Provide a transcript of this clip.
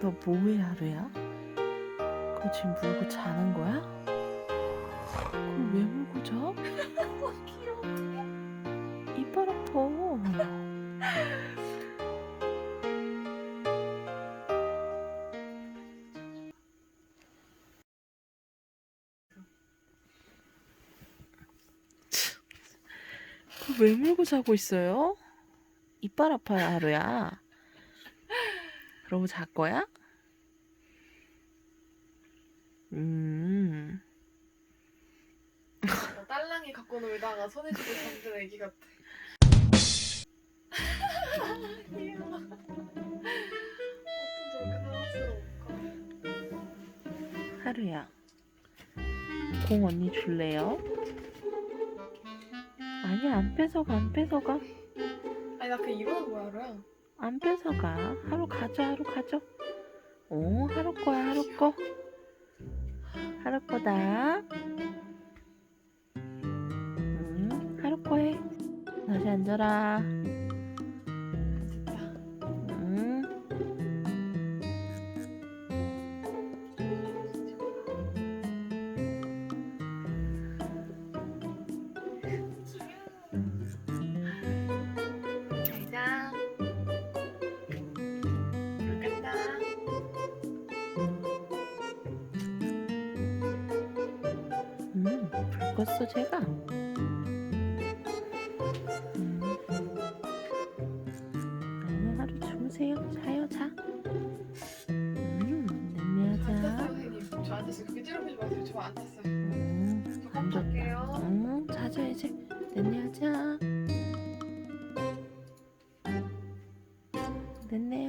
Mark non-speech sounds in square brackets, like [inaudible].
너 뭐해 하루야? 그거 지금 물고 자는 거야? 그럼 왜 물고 자? [laughs] 이빨 아파. [laughs] 왜 물고 자고 있어요? 이빨 아파요 하루야. 그러고 잘 거야? 음. 나 딸랑이 갖고 놀다가 손에 쥐고 잠든 애기 같아. 귀여워. 어쩜 저렇게 사랑스러울까? 하루야. 공 언니 줄래요? 아니 안 뺏어가 안 뺏어가 아니 나 그냥 이러는 거야 하루야. 안 뺏어가. 하루 가져 하루 가져 오 하루 거야 하루 거. 하루 거다. 음 하루 거해. 다시 앉아라 껐어 제가. 음. 아니 하루 주무세요. 자요 자. 음. 선생님. 저 앉았어요. 그렇게 찌르지 마세요. 저 앉았어요. 음, 저 안 좋다. 깜짝이에요. 음, 자자 이제 냉매하자. 냉매.